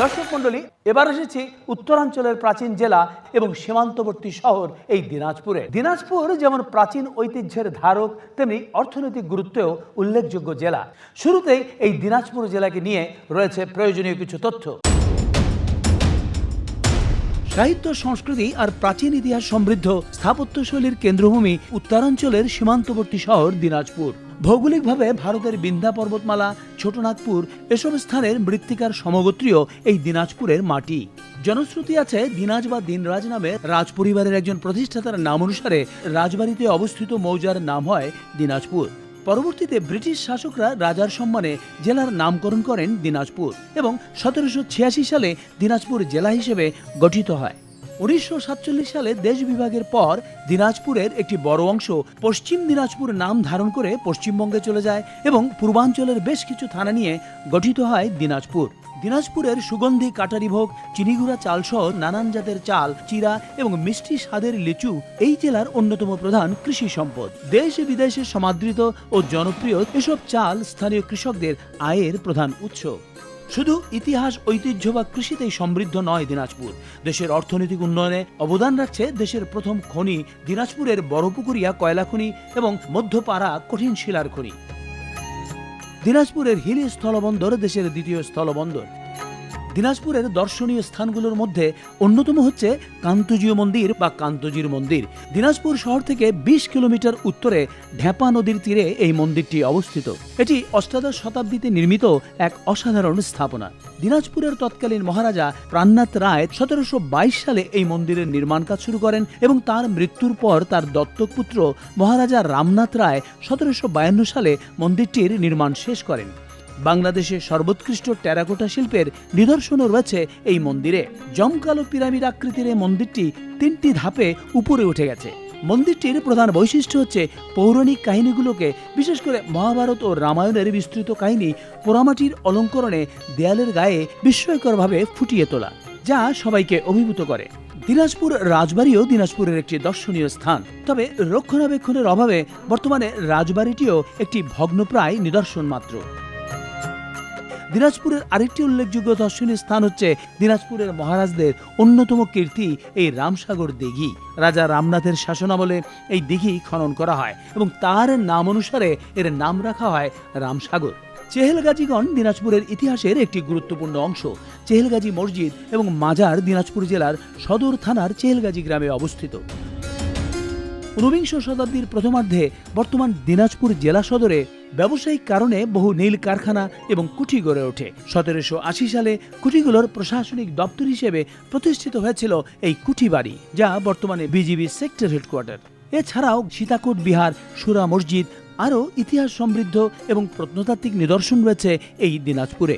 দর্শক মণ্ডলী, এবার এসেছি উত্তরাঞ্চলের প্রাচীন জেলা এবং সীমান্তবর্তী শহর, এই দিনাজপুরে। দিনাজপুর যেমন প্রাচীন ঐতিহ্যের ধারক, তেমনি অর্থনৈতিক গুরুত্বেও উল্লেখযোগ্য জেলা। শুরুতেই এই দিনাজপুর জেলাকে নিয়ে রয়েছে প্রয়োজনীয় কিছু তথ্য। সাহিত্য, সংস্কৃতি আর প্রাচীন ইতিহাস সমৃদ্ধ স্থাপত্যশৈলীর কেন্দ্রভূমি উত্তরাঞ্চলের সীমান্তবর্তী শহর দিনাজপুর। ভৌগোলিকভাবে ভারতের বিন্ধ্যা পর্বতমালা, ছোটনাগপুর, এসব স্থানের মৃত্তিকার সমগোত্রীয় এই দিনাজপুরের মাটি। জনশ্রুতি আছে দিনাজ বা দিনরাজ নামে রাজ পরিবারের একজন প্রতিষ্ঠাতার নাম অনুসারে রাজবাড়িতে অবস্থিত মৌজার নাম হয় দিনাজপুর। পরবর্তীতে ব্রিটিশ শাসকরা রাজার সম্মানে জেলার নামকরণ করেন দিনাজপুর এবং সতেরোশো ছিয়াশি সালে দিনাজপুর জেলা হিসেবে গঠিত হয়। উনিশশো সাতচল্লিশ সালে দেশ বিভাগের পর দিনাজপুরের একটি বড় অংশ পশ্চিম দিনাজপুর নাম ধারণ করে পশ্চিমবঙ্গে চলে যায় এবং পূর্বাঞ্চলের বেশ কিছু থানা নিয়ে গঠিত হয় দিনাজপুর। দিনাজপুরের সুগন্ধি কাটারি ভোগ, চিনিগুড়া চাল সহ নানান জাতের চাল, চিরা এবং মিষ্টি স্বাদের লিচু এই জেলার অন্যতম প্রধান কৃষি সম্পদ। দেশ বিদেশে সমাদৃত ও জনপ্রিয় এসব চাল স্থানীয় কৃষকদের আয়ের প্রধান উৎস। শুধু ইতিহাস, ঐতিহ্য বা কৃষিতেই সমৃদ্ধ নয় দিনাজপুর। দেশের অর্থনৈতিক উন্নয়নে অবদান রাখছে দেশের প্রথম খনি, দিনাজপুরের বড়পুকুরিয়া কয়লা খনি এবং মধ্যপাড়া কঠিন শিলার খনি। দিনাজপুরের হিলি স্থলবন্দর দেশের দ্বিতীয় স্থলবন্দর। দিনাজপুরের দর্শনীয় স্থানগুলোর মধ্যে অন্যতম হচ্ছে কান্তজীয় মন্দির বা কান্তজির মন্দির। দিনাজপুর শহর থেকে ২০ কিলোমিটার উত্তরে ঢেপা নদীর তীরে এই মন্দিরটি অবস্থিত। এটি অষ্টাদশ শতাব্দীতে নির্মিত এক অসাধারণ স্থাপনা। দিনাজপুরের তৎকালীন মহারাজা প্রাণনাথ রায় সতেরোশো বাইশ সালে এই মন্দিরের নির্মাণ কাজ শুরু করেন এবং তার মৃত্যুর পর তার দত্তক পুত্র মহারাজা রামনাথ রায় সতেরোশো বায়ান্ন সালে মন্দিরটির নির্মাণ শেষ করেন। বাংলাদেশের সর্বোৎকৃষ্ট টেরাকোটা শিল্পের নিদর্শনও রয়েছে এই মন্দিরে। জমকালো পিরামিড আকৃতির এই মন্দিরটি তিনটি ধাপে উপরে উঠে গেছে। মন্দিরটির প্রধান বৈশিষ্ট্য হচ্ছে পৌরাণিক কাহিনীগুলোকে, বিশেষ করে মহাভারত ও রামায়ণের বিস্তৃত কাহিনী পোড়ামাটির অলঙ্করণে দেয়ালের গায়ে বিস্ময়করভাবে ফুটিয়ে তোলা, যা সবাইকে অভিভূত করে। দিনাজপুর রাজবাড়িও দিনাজপুরের একটি দর্শনীয় স্থান। তবে রক্ষণাবেক্ষণের অভাবে বর্তমানে রাজবাড়িটিও একটি ভগ্নপ্রায় নিদর্শন মাত্র। দিনাজপুরের আরেকটি উল্লেখযোগ্য দর্শনীয় স্থান হচ্ছে দিনাজপুরের মহারাজদের অন্যতম কীর্তি এই রামসাগর দিঘি। রাজা রামনাথের শাসনামলে এই দিঘি খনন করা হয় এবং তার নাম অনুসারে এর নাম রাখা হয় রামসাগর। চেহেলগাজীগণ দিনাজপুরের ইতিহাসের একটি গুরুত্বপূর্ণ অংশ। চেহেলগাজী মসজিদ এবং মাজার দিনাজপুর জেলার সদর থানার চেহেলগাজী গ্রামে অবস্থিত। ঊনবিংশ শতাব্দীর প্রথমার্ধে বর্তমান দিনাজপুর জেলা সদরে ব্যবসায়িক কারণে বহু নীল কারখানা এবং কুঠি গড়ে ওঠে। সতেরোশো আশি সালে কুঠিগুলোর প্রশাসনিক দপ্তর হিসেবে প্রতিষ্ঠিত হয়েছিল এই কুঠি বাড়ি, যা বর্তমানে বিজিবি সেক্টর হেডকোয়ার্টার। এছাড়াও সীতাকোট বিহার, সুরা মসজিদ, আরও ইতিহাস সমৃদ্ধ এবং প্রত্নতাত্ত্বিক নিদর্শন রয়েছে এই দিনাজপুরে।